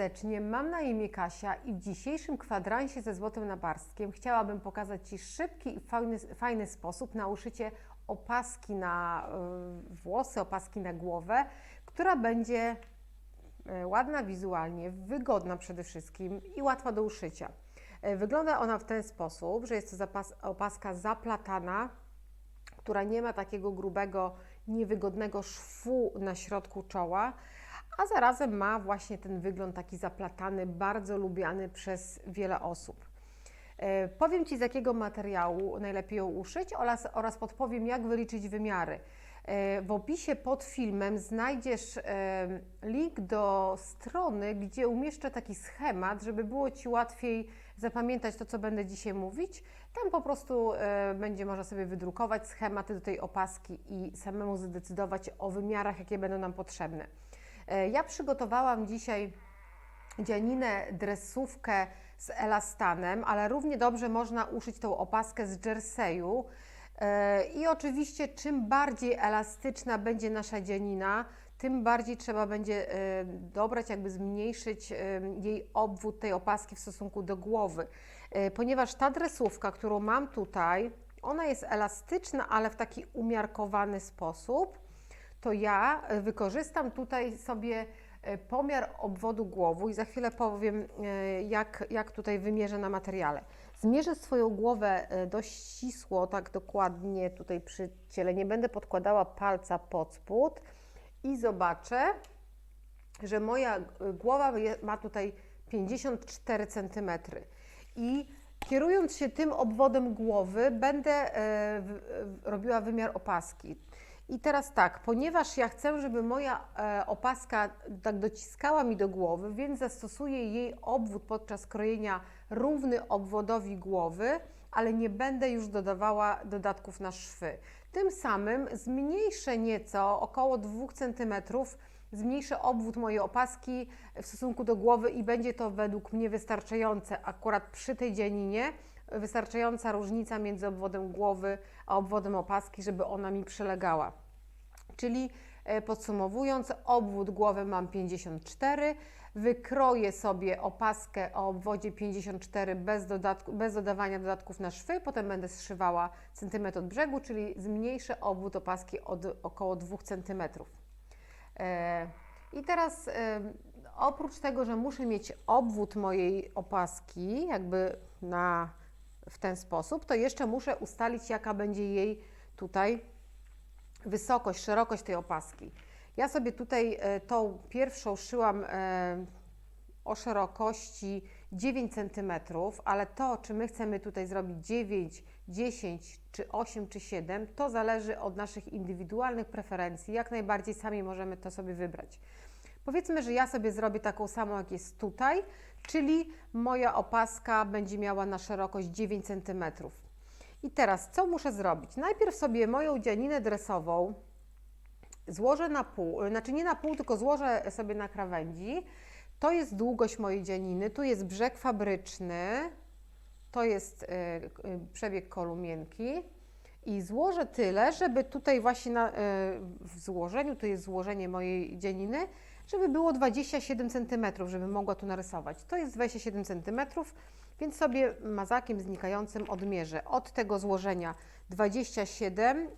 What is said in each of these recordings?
serdecznie, mam na imię Kasia i w dzisiejszym kwadransie ze złotym nabarstkiem chciałabym pokazać Ci szybki i fajny, fajny sposób na uszycie opaski na y, włosy, opaski na głowę, która będzie y, ładna wizualnie, wygodna przede wszystkim i łatwa do uszycia. Y, Wygląda ona w ten sposób, że jest to zapas, opaska zaplatana, która nie ma takiego grubego, niewygodnego szwu na środku czoła, a zarazem ma właśnie ten wygląd taki zaplatany, bardzo lubiany przez wiele osób. E, Powiem Ci z jakiego materiału najlepiej ją uszyć oraz, oraz podpowiem jak wyliczyć wymiary. E, W opisie pod filmem znajdziesz link do strony, gdzie umieszczę taki schemat, żeby było Ci łatwiej zapamiętać to, co będę dzisiaj mówić. Tam po prostu e, będzie można sobie wydrukować schematy do tej opaski i samemu zdecydować o wymiarach, jakie będą nam potrzebne. E, Ja przygotowałam dzisiaj dzianinę dresówkę z elastanem, ale równie dobrze można uszyć tą opaskę z jerseyu. E, I oczywiście czym bardziej elastyczna będzie nasza dzianina, tym bardziej trzeba będzie e, dobrać, jakby zmniejszyć jej obwód tej opaski w stosunku do głowy. Ponieważ ta dresówka, którą mam tutaj, ona jest elastyczna, ale w taki umiarkowany sposób, to ja e, wykorzystam tutaj sobie e, pomiar obwodu głowy i za chwilę powiem, e, jak, jak tutaj wymierzę na materiale. Zmierzę swoją głowę dość ścisło, tak dokładnie tutaj przy ciele. Nie będę podkładała palca pod spód i zobaczę, że moja głowa ma tutaj 54 cm. I kierując się tym obwodem głowy, będę robiła wymiar opaski. I teraz tak, ponieważ ja chcę, żeby moja e, opaska tak dociskała mi do głowy, więc zastosuję jej obwód podczas krojenia równy obwodowi głowy, ale nie będę już dodawała dodatków na szwy. Tym samym zmniejszę nieco, około 2 cm, zmniejszę obwód mojej opaski w stosunku do głowy i będzie to według mnie wystarczające akurat przy tej dzianinie, wystarczająca różnica między obwodem głowy a obwodem opaski, żeby ona mi przylegała. Czyli e, podsumowując, obwód głowy mam 54, wykroję sobie opaskę o obwodzie 54 bez, dodatku, bez dodawania dodatków na szwy, potem będę zszywała centymetr od brzegu, czyli zmniejszę obwód opaski od około 2 cm. E, I teraz e, oprócz tego, że muszę mieć obwód mojej opaski jakby na, w ten sposób, to jeszcze muszę ustalić jaka będzie jej tutaj wysokość, szerokość tej opaski. Ja sobie tutaj e, tą pierwszą szyłam e, o szerokości 9 cm, ale to, czy my chcemy tutaj zrobić 9, 10, czy 8, czy 7, to zależy od naszych indywidualnych preferencji. Jak najbardziej sami możemy to sobie wybrać. Powiedzmy, że ja sobie zrobię taką samą, jak jest tutaj, czyli moja opaska będzie miała na szerokość 9 cm. I teraz co muszę zrobić? Najpierw sobie moją dzianinę dresową złożę na pół, znaczy nie na pół, tylko złożę sobie na krawędzi. To jest długość mojej dzianiny, tu jest brzeg fabryczny, to jest y, y, przebieg kolumienki i złożę tyle, żeby tutaj właśnie na, y, w złożeniu, tu jest złożenie mojej dzianiny, żeby było 27 cm, żeby mogła tu narysować. To jest 27 cm, więc sobie mazakiem znikającym odmierzę od tego złożenia 27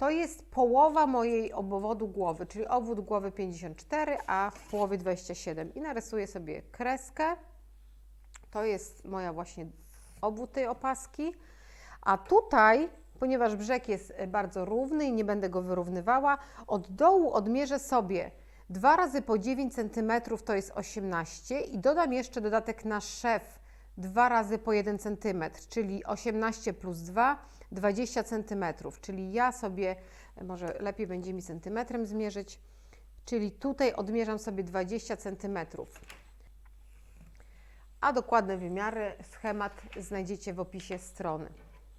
to jest połowa mojej obwodu głowy, czyli obwód głowy 54, a w połowie 27. I narysuję sobie kreskę. To jest moja właśnie obwód tej opaski. A tutaj, ponieważ brzeg jest bardzo równy i nie będę go wyrównywała, od dołu odmierzę sobie 2 razy po 9 cm to jest 18 i dodam jeszcze dodatek na szef 2 razy po 1 cm, czyli 18 plus 2, 20 cm. Czyli ja sobie, może lepiej będzie mi centymetrem zmierzyć, czyli tutaj odmierzam sobie 20 cm. A dokładne wymiary, schemat znajdziecie w opisie strony,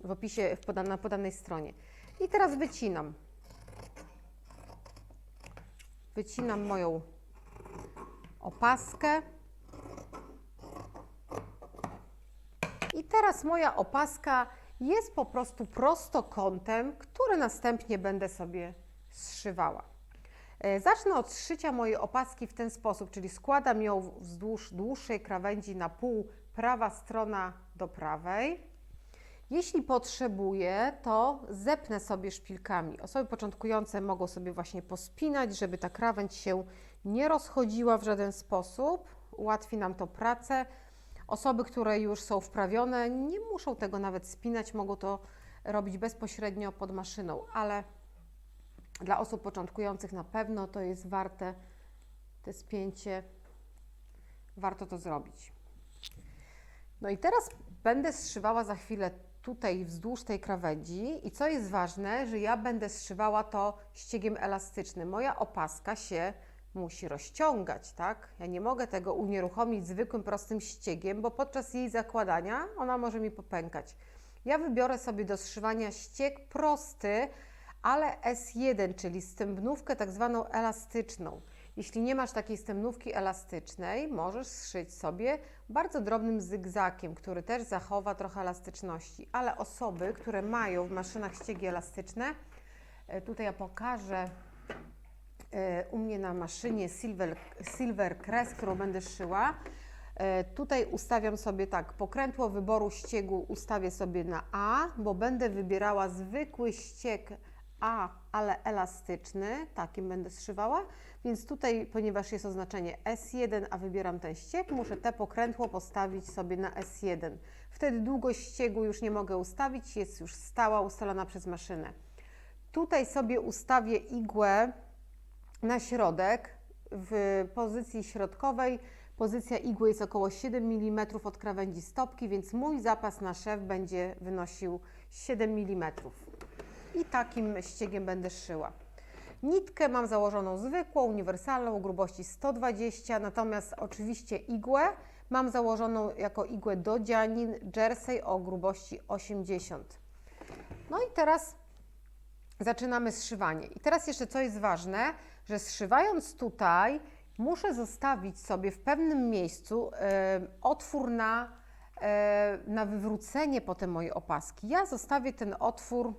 w opisie na podanej stronie. I teraz wycinam. Wycinam moją opaskę. I teraz moja opaska jest po prostu prostokątem, który następnie będę sobie zszywała. E, Zacznę od szycia mojej opaski w ten sposób, czyli składam ją wzdłuż dłuższej krawędzi na pół, prawa strona do prawej. Jeśli potrzebuję, to zepnę sobie szpilkami. Osoby początkujące mogą sobie właśnie pospinać, żeby ta krawędź się nie rozchodziła w żaden sposób. Ułatwi nam to pracę. Osoby, które już są wprawione, nie muszą tego nawet spinać, mogą to robić bezpośrednio pod maszyną, ale dla osób początkujących na pewno to jest warte te spięcie, warto to zrobić. No i teraz będę zszywała za chwilę tutaj wzdłuż tej krawędzi i co jest ważne, że ja będę zszywała to ściegiem elastycznym. Moja opaska się musi rozciągać, tak? Ja nie mogę tego unieruchomić zwykłym, prostym ściegiem, bo podczas jej zakładania ona może mi popękać. Ja wybiorę sobie do zszywania ścieg prosty, ale S1, czyli stępnówkę tak zwaną elastyczną. Jeśli nie masz takiej stępnówki elastycznej, możesz zszyć sobie bardzo drobnym zygzakiem, który też zachowa trochę elastyczności. Ale osoby, które mają w maszynach ściegi elastyczne, e, tutaj ja pokażę e, u mnie na maszynie Silver, Silver Crest, którą będę szyła. E, Tutaj ustawiam sobie tak, pokrętło wyboru ściegu ustawię sobie na A, bo będę wybierała zwykły ścieg A, ale elastyczny, takim będę zszywała, więc tutaj, ponieważ jest oznaczenie S1, a wybieram ten ścieg, muszę te pokrętło postawić sobie na S1. Wtedy długość ściegu już nie mogę ustawić, jest już stała, ustalona przez maszynę. Tutaj sobie ustawię igłę na środek w pozycji środkowej. Pozycja igły jest około 7 mm od krawędzi stopki, więc mój zapas na szef będzie wynosił 7 mm. I takim ściegiem będę szyła. Nitkę mam założoną zwykłą, uniwersalną o grubości 120, natomiast oczywiście igłę mam założoną jako igłę do dzianin jersey o grubości 80. No i teraz zaczynamy zszywanie. I teraz jeszcze co jest ważne, że zszywając tutaj muszę zostawić sobie w pewnym miejscu e, otwór na, e, na wywrócenie potem mojej opaski. Ja zostawię ten otwór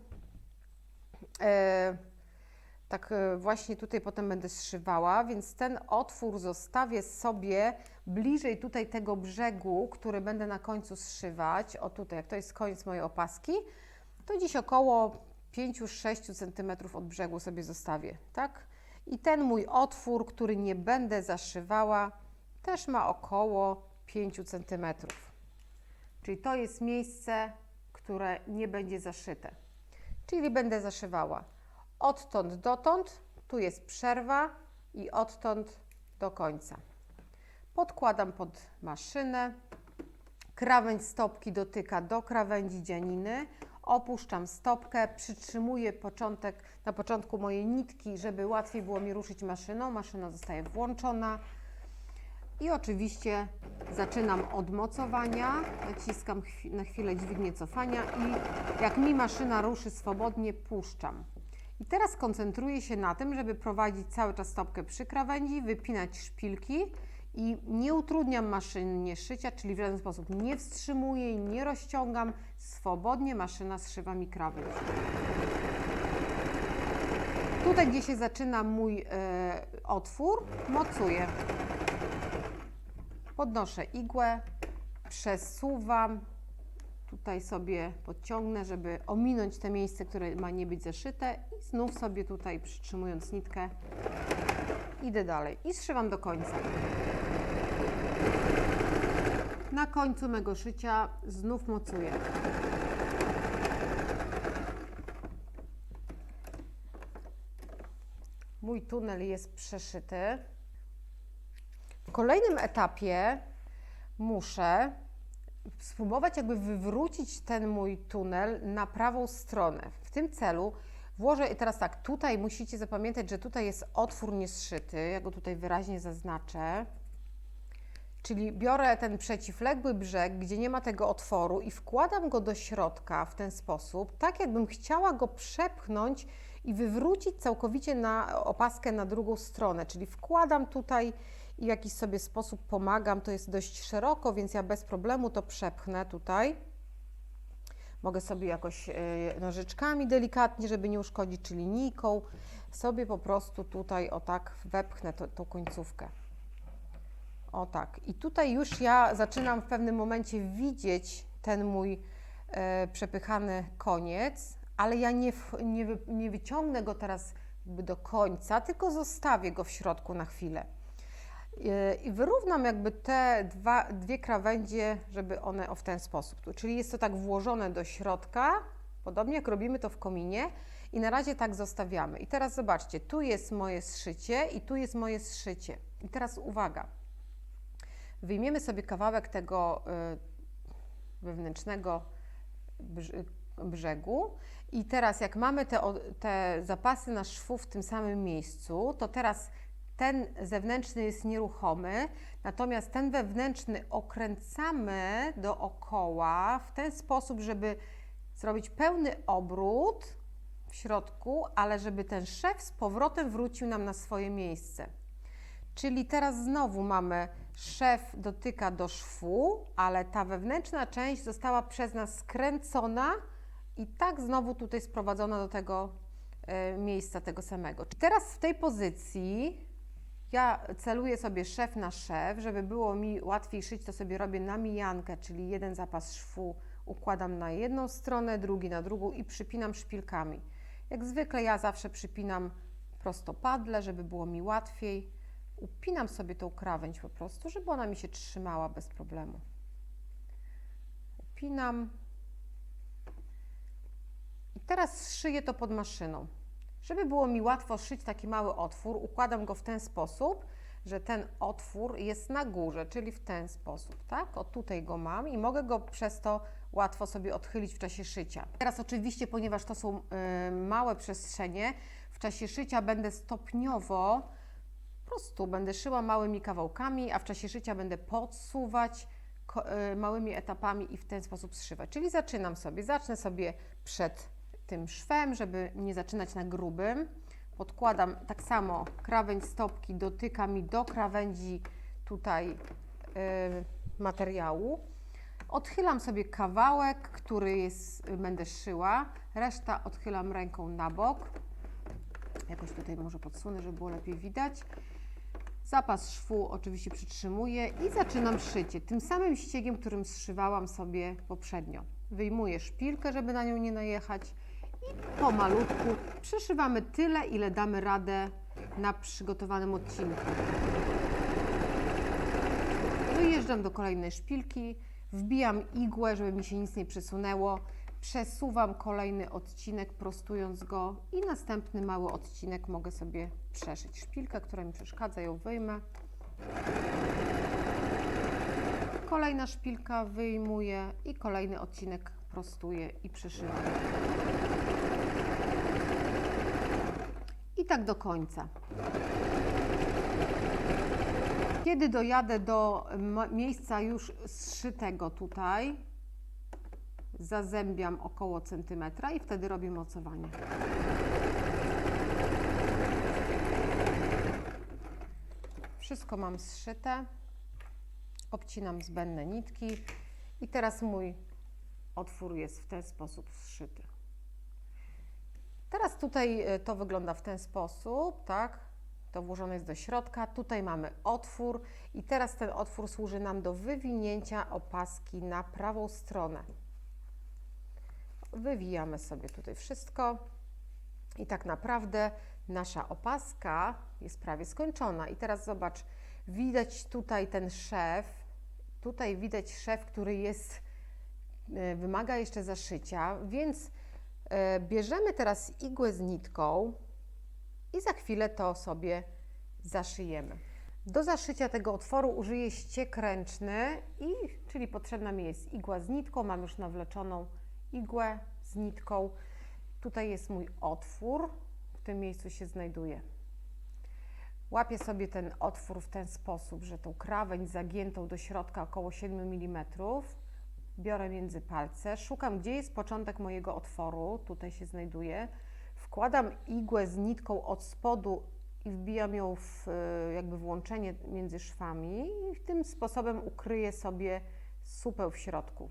tak e, właśnie tutaj potem będę zszywała, więc ten otwór zostawię sobie bliżej tutaj tego brzegu, który będę na końcu zszywać. O tutaj, jak to jest koniec mojej opaski, to dziś około 5-6 cm od brzegu sobie zostawię, tak? I ten mój otwór, który nie będę zaszywała, też ma około 5 cm. Czyli to jest miejsce, które nie będzie zaszyte. Czyli będę zaszywała odtąd dotąd, tu jest przerwa i odtąd do końca. Podkładam pod maszynę, krawędź stopki dotyka do krawędzi dzianiny, opuszczam stopkę, przytrzymuję początek, na początku mojej nitki, żeby łatwiej było mi ruszyć maszyną. Maszyna zostaje włączona i oczywiście zaczynam od mocowania, naciskam na chwilę dźwignię cofania i jak mi maszyna ruszy swobodnie, puszczam. I teraz koncentruję się na tym, żeby prowadzić cały czas stopkę przy krawędzi, wypinać szpilki i nie utrudniam maszynie szycia, czyli w żaden sposób nie wstrzymuję nie rozciągam. Swobodnie maszyna zszywa mi krawędź. Tutaj, gdzie się zaczyna mój e, otwór, mocuję. Podnoszę igłę, przesuwam, tutaj sobie podciągnę, żeby ominąć te miejsce, które ma nie być zaszyte i znów sobie tutaj przytrzymując nitkę idę dalej i zszywam do końca. Na końcu mego szycia znów mocuję. Mój tunel jest przeszyty. W kolejnym etapie muszę spróbować jakby wywrócić ten mój tunel na prawą stronę. W tym celu włożę i teraz tak, tutaj musicie zapamiętać, że tutaj jest otwór nieszyty, ja go tutaj wyraźnie zaznaczę. Czyli biorę ten przeciwległy brzeg, gdzie nie ma tego otworu i wkładam go do środka w ten sposób, tak jakbym chciała go przepchnąć i wywrócić całkowicie na opaskę na drugą stronę. Czyli wkładam tutaj i w jakiś sobie sposób pomagam. To jest dość szeroko, więc ja bez problemu to przepchnę tutaj. Mogę sobie jakoś e, nożyczkami delikatnie, żeby nie uszkodzić, czy linijką, sobie po prostu tutaj o tak wepchnę to, tą końcówkę. O tak. I tutaj już ja zaczynam w pewnym momencie widzieć ten mój e, przepychany koniec, ale ja nie, nie, nie wyciągnę go teraz do końca, tylko zostawię go w środku na chwilę. I wyrównam jakby te dwa, dwie krawędzie, żeby one o w ten sposób. Czyli jest to tak włożone do środka, podobnie jak robimy to w kominie. I na razie tak zostawiamy. I teraz zobaczcie, tu jest moje zszycie i tu jest moje zszycie. I teraz uwaga. Wyjmiemy sobie kawałek tego y, wewnętrznego brz- brzegu i teraz jak mamy te, te zapasy na szwu w tym samym miejscu, to teraz ten zewnętrzny jest nieruchomy, natomiast ten wewnętrzny okręcamy dookoła w ten sposób, żeby zrobić pełny obrót w środku, ale żeby ten szef z powrotem wrócił nam na swoje miejsce. Czyli teraz znowu mamy szef dotyka do szwu, ale ta wewnętrzna część została przez nas skręcona i tak znowu tutaj sprowadzona do tego e, miejsca tego samego. Teraz w tej pozycji ja celuję sobie szef na szef, żeby było mi łatwiej szyć, to sobie robię na mijankę, czyli jeden zapas szwu układam na jedną stronę, drugi na drugą i przypinam szpilkami. Jak zwykle ja zawsze przypinam prostopadle, żeby było mi łatwiej. Upinam sobie tą krawędź po prostu, żeby ona mi się trzymała bez problemu. Upinam. I teraz szyję to pod maszyną. Żeby było mi łatwo szyć taki mały otwór, układam go w ten sposób, że ten otwór jest na górze, czyli w ten sposób, tak? O tutaj go mam i mogę go przez to łatwo sobie odchylić w czasie szycia. Teraz oczywiście, ponieważ to są y, małe przestrzenie, w czasie szycia będę stopniowo po prostu będę szyła małymi kawałkami, a w czasie szycia będę podsuwać y, małymi etapami i w ten sposób zszywać. Czyli zaczynam sobie, zacznę sobie przed tym szwem, żeby nie zaczynać na grubym. Podkładam tak samo krawędź stopki, dotyka mi do krawędzi tutaj y, materiału. Odchylam sobie kawałek, który jest, będę szyła, reszta odchylam ręką na bok. Jakoś tutaj może podsunę, żeby było lepiej widać. Zapas szwu oczywiście przytrzymuję i zaczynam szycie tym samym ściegiem, którym zszywałam sobie poprzednio. Wyjmuję szpilkę, żeby na nią nie najechać i pomalutku przeszywamy tyle, ile damy radę na przygotowanym odcinku. Dojeżdżam do kolejnej szpilki, wbijam igłę, żeby mi się nic nie przesunęło, przesuwam kolejny odcinek, prostując go i następny mały odcinek mogę sobie przeszyć. Szpilkę, która mi przeszkadza, ją wyjmę. Kolejna szpilka wyjmuję i kolejny odcinek prostuję i przyszywam. I tak do końca. Kiedy dojadę do miejsca już zszytego tutaj, zazębiam około centymetra i wtedy robię mocowanie. Wszystko mam zszyte. Obcinam zbędne nitki i teraz mój otwór jest w ten sposób zszyty. Teraz tutaj e, to wygląda w ten sposób, tak? To włożone jest do środka. Tutaj mamy otwór i teraz ten otwór służy nam do wywinięcia opaski na prawą stronę. Wywijamy sobie tutaj wszystko i tak naprawdę nasza opaska jest prawie skończona. I teraz zobacz, widać tutaj ten szef, tutaj widać szef, który jest, e, wymaga jeszcze zaszycia, więc bierzemy teraz igłę z nitką i za chwilę to sobie zaszyjemy. Do zaszycia tego otworu użyję ściek ręczny, i, czyli potrzebna mi jest igła z nitką. Mam już nawleczoną igłę z nitką. Tutaj jest mój otwór, w tym miejscu się znajduje. Łapię sobie ten otwór w ten sposób, że tą krawędź zagiętą do środka około 7 mm biorę między palce, szukam gdzie jest początek mojego otworu, tutaj się znajduje, wkładam igłę z nitką od spodu i wbijam ją w e, jakby włączenie między szwami i tym sposobem ukryję sobie supeł w środku.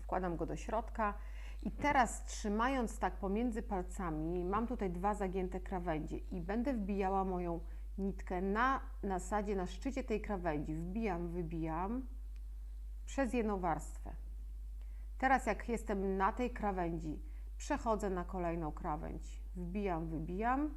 wkładam go do środka i teraz trzymając tak pomiędzy palcami, mam tutaj dwa zagięte krawędzie i będę wbijała moją nitkę na nasadzie, na szczycie tej krawędzi. Wbijam, wybijam przez jedną warstwę. Teraz jak jestem na tej krawędzi, przechodzę na kolejną krawędź. Wbijam, wybijam.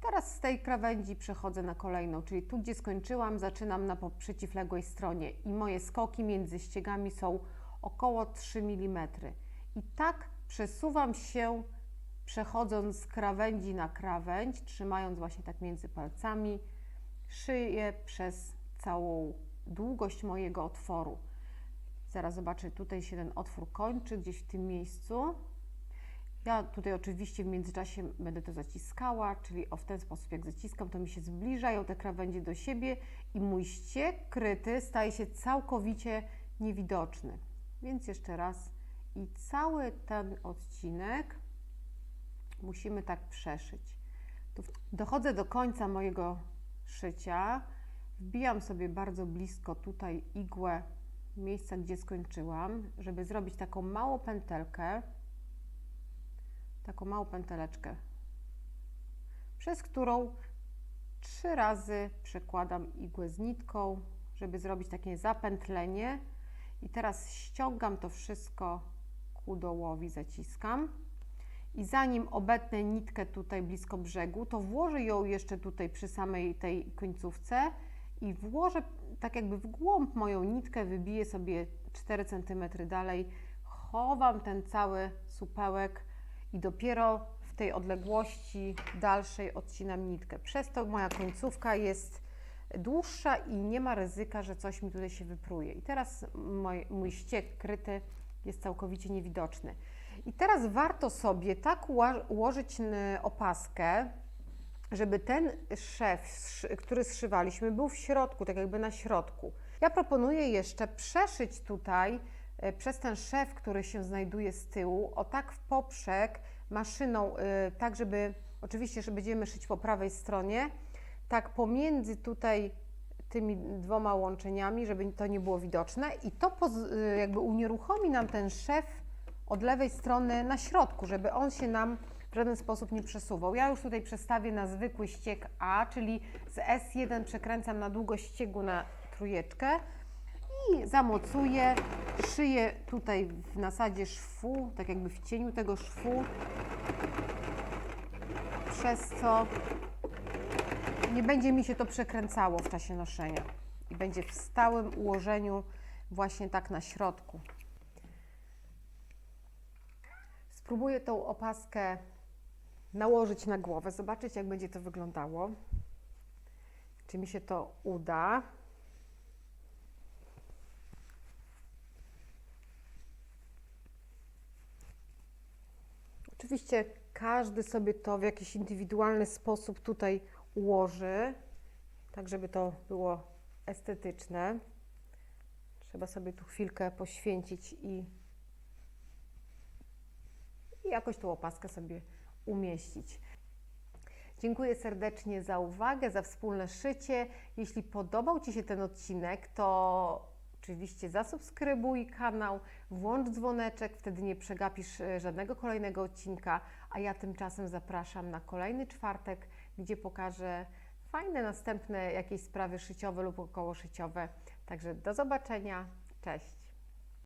Teraz z tej krawędzi przechodzę na kolejną, czyli tu, gdzie skończyłam, zaczynam na przeciwległej stronie i moje skoki między ściegami są około 3 mm. I tak przesuwam się, przechodząc z krawędzi na krawędź, trzymając właśnie tak między palcami, szyję przez całą długość mojego otworu. Zaraz zobaczę, tutaj się ten otwór kończy, gdzieś w tym miejscu. Ja tutaj oczywiście w międzyczasie będę to zaciskała, czyli o w ten sposób jak zaciskam, to mi się zbliżają te krawędzie do siebie i mój ściek kryty staje się całkowicie niewidoczny. Więc jeszcze raz i cały ten odcinek musimy tak przeszyć. Tu dochodzę do końca mojego szycia, wbijam sobie bardzo blisko tutaj igłę miejsca, gdzie skończyłam, żeby zrobić taką małą pętelkę, taką małą pęteleczkę, przez którą trzy razy przekładam igłę z nitką, żeby zrobić takie zapętlenie. I teraz ściągam to wszystko ku dołowi, zaciskam. I zanim obetnę nitkę tutaj blisko brzegu, to włożę ją jeszcze tutaj przy samej tej końcówce i włożę tak jakby w głąb moją nitkę, wybiję sobie 4 cm dalej, chowam ten cały supełek i dopiero w tej odległości dalszej odcinam nitkę. Przez to moja końcówka jest dłuższa i nie ma ryzyka, że coś mi tutaj się wypruje. I teraz mój, mój ściek kryty jest całkowicie niewidoczny. I teraz warto sobie tak ułożyć opaskę, żeby ten szef, który zszywaliśmy, był w środku, tak jakby na środku. Ja proponuję jeszcze przeszyć tutaj e, przez ten szef, który się znajduje z tyłu, o tak w poprzek maszyną, e, tak żeby, oczywiście, że będziemy szyć po prawej stronie, tak pomiędzy tutaj tymi dwoma łączeniami, żeby to nie było widoczne i to y, jakby unieruchomi nam ten szef od lewej strony na środku, żeby on się nam w żaden sposób nie przesuwał. Ja już tutaj przestawię na zwykły ścieg A, czyli z S1 przekręcam na długość ściegu na trójeczkę i zamocuję, szyję tutaj w nasadzie szwu, tak jakby w cieniu tego szwu, przez co nie będzie mi się to przekręcało w czasie noszenia i będzie w stałym ułożeniu właśnie tak na środku. Spróbuję tą opaskę nałożyć na głowę, zobaczyć jak będzie to wyglądało. Czy mi się to uda. Oczywiście każdy sobie to w jakiś indywidualny sposób tutaj ułoży, tak żeby to było estetyczne. Trzeba sobie tu chwilkę poświęcić i, i jakoś tą opaskę sobie umieścić. Dziękuję serdecznie za uwagę, za wspólne szycie. Jeśli podobał Ci się ten odcinek, to oczywiście zasubskrybuj kanał, włącz dzwoneczek, wtedy nie przegapisz e, żadnego kolejnego odcinka, a ja tymczasem zapraszam na kolejny czwartek, gdzie pokażę fajne następne jakieś sprawy szyciowe lub okołoszyciowe. Także do zobaczenia, cześć!